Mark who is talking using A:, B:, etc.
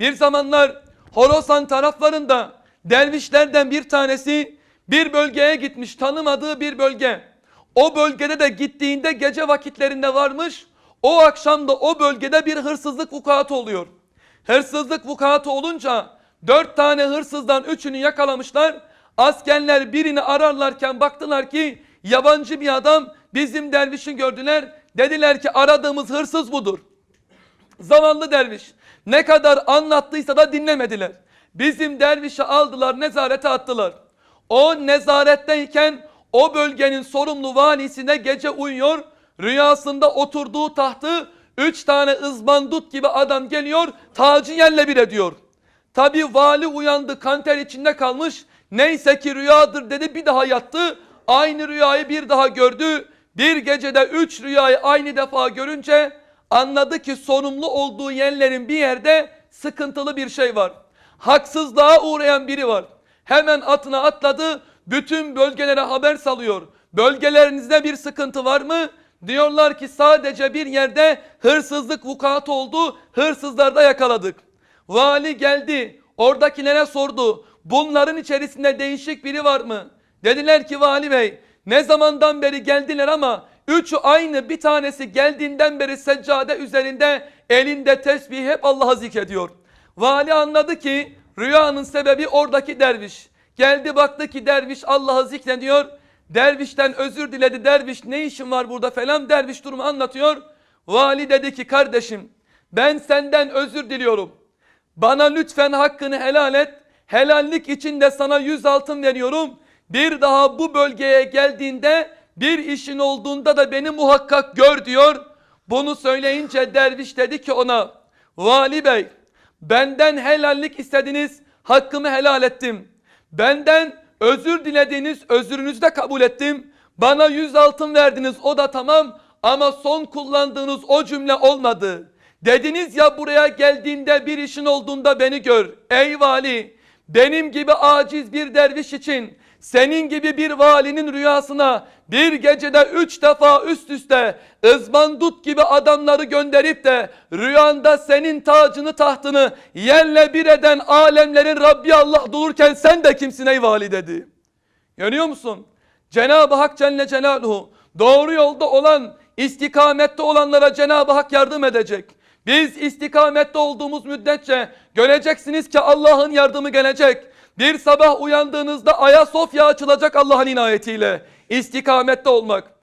A: Bir zamanlar Horasan taraflarında dervişlerden bir tanesi bir bölgeye gitmiş tanımadığı bir bölge. O bölgede de gittiğinde gece vakitlerinde varmış. O akşam da o bölgede bir hırsızlık vukuatı oluyor. Hırsızlık vukuatı olunca dört tane hırsızdan üçünü yakalamışlar. Askerler birini ararlarken baktılar ki yabancı bir adam bizim dervişi gördüler. Dediler ki aradığımız hırsız budur. Zavallı derviş ne kadar anlattıysa da dinlemediler. Bizim dervişi aldılar nezarete attılar. O nezaretteyken o bölgenin sorumlu valisine gece uyuyor. Rüyasında oturduğu tahtı üç tane ızbandut gibi adam geliyor tacı yerle bir ediyor. Tabi vali uyandı kanter içinde kalmış. Neyse ki rüyadır dedi bir daha yattı. Aynı rüyayı bir daha gördü. Bir gecede üç rüyayı aynı defa görünce anladı ki sorumlu olduğu yerlerin bir yerde sıkıntılı bir şey var. Haksızlığa uğrayan biri var. Hemen atına atladı. Bütün bölgelere haber salıyor. Bölgelerinizde bir sıkıntı var mı? Diyorlar ki sadece bir yerde hırsızlık vukuatı oldu. Hırsızlarda yakaladık. Vali geldi. Oradakilere sordu. Bunların içerisinde değişik biri var mı? Dediler ki vali bey ne zamandan beri geldiler ama üçü aynı bir tanesi geldiğinden beri seccade üzerinde elinde tesbih hep Allah'a zikrediyor. Vali anladı ki rüyanın sebebi oradaki derviş. Geldi baktı ki derviş Allah'ı zikrediyor. Dervişten özür diledi. Derviş ne işin var burada falan. Derviş durumu anlatıyor. Vali dedi ki kardeşim ben senden özür diliyorum. Bana lütfen hakkını helal et. Helallik için de sana yüz altın veriyorum. Bir daha bu bölgeye geldiğinde bir işin olduğunda da beni muhakkak gör diyor. Bunu söyleyince derviş dedi ki ona vali bey benden helallik istediniz hakkımı helal ettim. Benden özür dilediğiniz özrünüzü de kabul ettim. Bana yüz altın verdiniz o da tamam ama son kullandığınız o cümle olmadı. Dediniz ya buraya geldiğinde bir işin olduğunda beni gör. Ey vali benim gibi aciz bir derviş için senin gibi bir valinin rüyasına bir gecede üç defa üst üste ızbandut gibi adamları gönderip de rüyanda senin tacını tahtını yerle bir eden alemlerin Rabbi Allah dururken sen de kimsin ey vali dedi. Görüyor musun? Cenab-ı Hak Celle Celaluhu doğru yolda olan istikamette olanlara Cenab-ı Hak yardım edecek. Biz istikamette olduğumuz müddetçe göreceksiniz ki Allah'ın yardımı gelecek. Bir sabah uyandığınızda Ayasofya açılacak Allah'ın inayetiyle. İstikamette olmak.